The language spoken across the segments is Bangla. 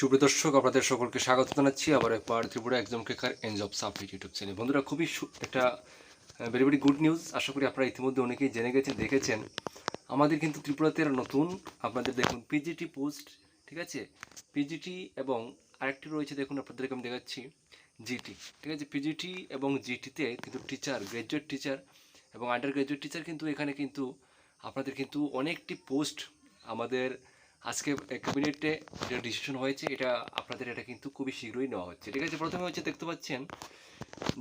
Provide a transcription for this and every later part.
সুপ্রিয় দর্শক আপনাদের সকলকে স্বাগত জানাচ্ছি। আবার একবার ত্রিপুরা একজন কেকার এন জব সাবমিট ইউটিউব চ্যানেল বন্ধুরা, খুবই একটা ভেরি ভেরি গুড নিউজ আশা করি আপনারা ইতিমধ্যে অনেকেই জেনে গেছেন, দেখেছেন। আমাদের কিন্তু ত্রিপুরাতে নতুন। আপনাদের দেখুন পিজিটি পোস্ট ঠিক আছে? পিজিটি এবং আরেকটি রয়েছে, দেখুন আপনাদেরকে আমি দেখাচ্ছি জিটি ঠিক আছে? পিজিটি এবং জিটিতে কিন্তু টিচার গ্র্যাজুয়েট টিচার এবং আন্ডার গ্র্যাজুয়েট টিচার কিন্তু এখানে কিন্তু আপনাদের কিন্তু অনেকটি পোস্ট আমাদের আজকে ক্যাবিনেটে যে ডিসিশন হয়েছে, এটা আপনাদের এটা কিন্তু খুবই শীঘ্রই নেওয়া হচ্ছে। ঠিক আছে? প্রথমে হচ্ছে দেখতে পাচ্ছেন,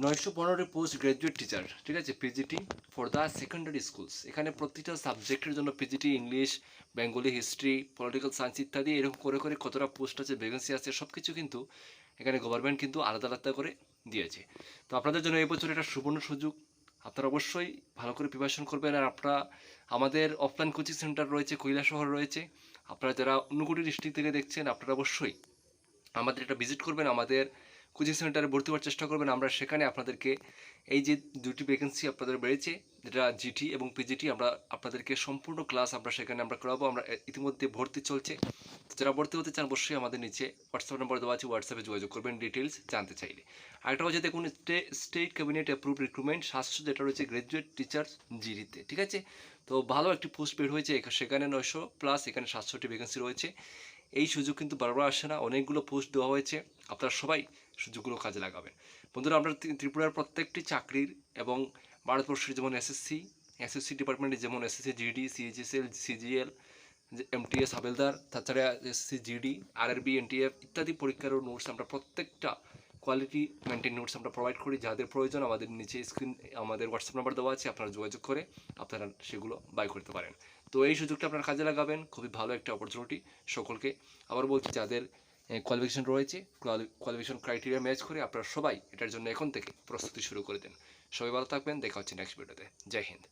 নয়শো পনেরো পোস্ট গ্র্যাজুয়েট টিচার ঠিক আছে? PGT for the secondary schools এখানে প্রতিটা সাবজেক্টের জন্য PGT English Bengali history political science ইত্যাদি, এরকম করে করে কতটা পোস্ট আছে ভ্যাকেন্সি আছে সব কিছু কিন্তু এখানে গভর্নমেন্ট কিন্তু আলাদা আলাদা করে দিয়েছে। তো আপনাদের জন্য এই বছর এটা সুবর্ণ সুযোগ। আপনারা অবশ্যই ভালো করে প্রিপারেশন করবেন। আর আপনারা আমাদের অফলাইন কোচিং সেন্টার রয়েছে কৈলা শহর রয়েছে। আপনারা যারা ঊনকোটি ডিস্ট্রিক্ট থেকে দেখছেন, আপনারা অবশ্যই আমাদের এটা ভিজিট করবেন, আমাদের কোচিং সেন্টারে ভর্তি হওয়ার চেষ্টা করবেন। আমরা সেখানে আপনাদেরকে এই যে দুটি ভ্যাকেন্সি আপনাদের বেড়েছে, যেটা জিটি এবং পিজিটি আমরা আপনাদেরকে সম্পূর্ণ ক্লাস আমরা সেখানে আমরা করাবো। আমরা ইতিমধ্যে ভর্তি চলছে। যারা ভর্তি হতে চান, অবশ্যই আমাদের নিচে হোয়াটসঅ্যাপ নম্বর দেওয়া আছে। হোয়াটসঅ্যাপে যোগাযোগ করবেন ডিটেলস জানতে চাইলে। আরেকটা হচ্ছে, দেখুন স্টেট ক্যাবিনেট অ্যাপ্রুভ রিক্রুটমেন্ট সাতশো, যেটা রয়েছে গ্র্যাজুয়েট টিচার্স জিডিতে ঠিক আছে? তো ভালো একটি পোস্ট বের হয়েছে সেখানে নয়শো প্লাস এখানে সাতশোটি ভ্যাকেন্সি রয়েছে। এই সুযোগ কিন্তু বারবার আসে না, অনেকগুলো পোস্ট দেওয়া হয়েছে, আপনারা সবাই সুযোগগুলো কাজে লাগাবেন। বন্ধুরা, আমরা ত্রিপুরার প্রত্যেকটি চাকরির এবং ভারতবর্ষের যেমন এসএসসি এসএসসি ডিপার্টমেন্টে যেমন SSC GD CHSL CGL MTS হাবেলদার, তাছাড়া এসএসসি জিডি আরআরবি এনটিএফ ইত্যাদি পরীক্ষারও নোটস আমরা প্রত্যেকটা কোয়ালিটি মেনটেন নোটস আমরা প্রোভাইড করি। যাদের প্রয়োজন আমাদের নিচে স্ক্রিন আমাদের হোয়াটসঅ্যাপ নাম্বার দেওয়া আছে, আপনারা যোগাযোগ করে আপনারা সেগুলো বাই করতে পারেন। তো এই সুযোগটা আপনারা কাজে লাগাবেন। খুবই ভালো একটা অপরচুনিটি সকলকে। আবার বলছি, যাদের কোয়ালিফিকেশন রয়েছে কোয়ালিফিকেশন ক্রাইটেরিয়া ম্যাচ করে আপনারা সবাই এটার জন্য এখন থেকে প্রস্তুতি শুরু করে দেন। সবাই ভালো থাকবেন। দেখা হচ্ছে নেক্সট ভিডিওতে জয় হিন্দ।